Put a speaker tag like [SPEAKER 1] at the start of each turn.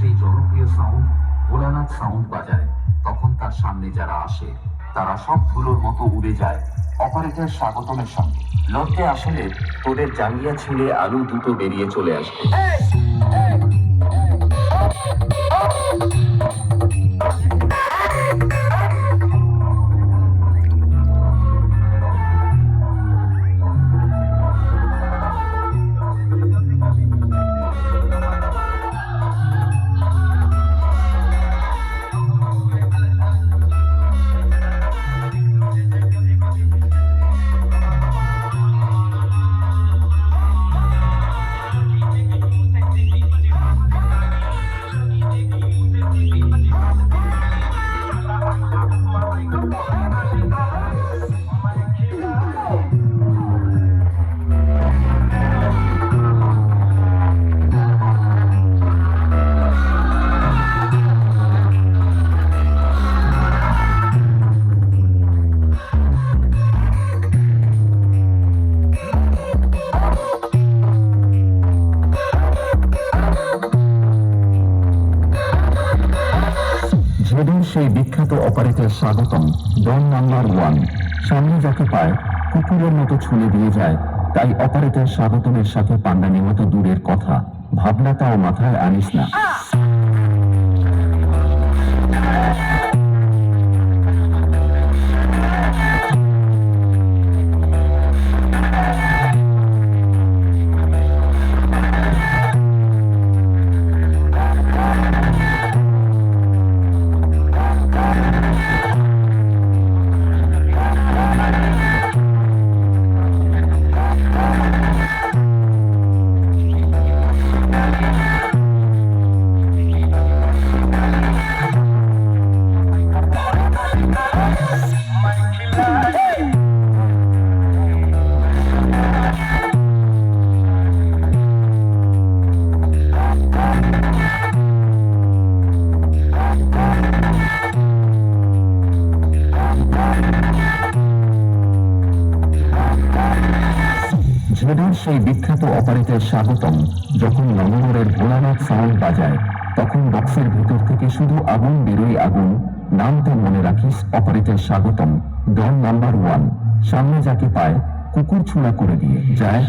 [SPEAKER 1] সেই জনপ্রিয় sound Bholanath sound বাজায়। তখন তার সামনে যারা আসে, তারা সব ধুলোর মতো উড়ে যায়। অপারেটর স্বাগতমের সঙ্গে। লড়তে আসলে তোদের জাঙ্গিয়া ছিঁড়ে আলু দুটো বেরিয়ে চলে আসবে।
[SPEAKER 2] ঝেডের সেই বিখ্যাত অপারেটর স্বাগতম। Don number one. সামনে যাকে পায়, কুকুরের মতো ছুলে দিয়ে যায়। তাই অপারেটর স্বাগতমের সাথে পান্ডা নিহত দূরের কথা। ভাবনা তাও মাথায় আনিস না। ঝেডের সেই বিখ্যাত অপারেটর স্বাগতম, যখন নমনরের ভোলানাথ সাউন্ড বাজায়, তখন বক্সের ভেতর থেকে শুধু আগুন বেরোয় আগুন, নাম তো মনে রাখিস অপারেটর স্বাগতম ডন নাম্বার ওয়ান, সামনে যাকে পায় কুকুর ছোড়া করে দিয়ে, যায়।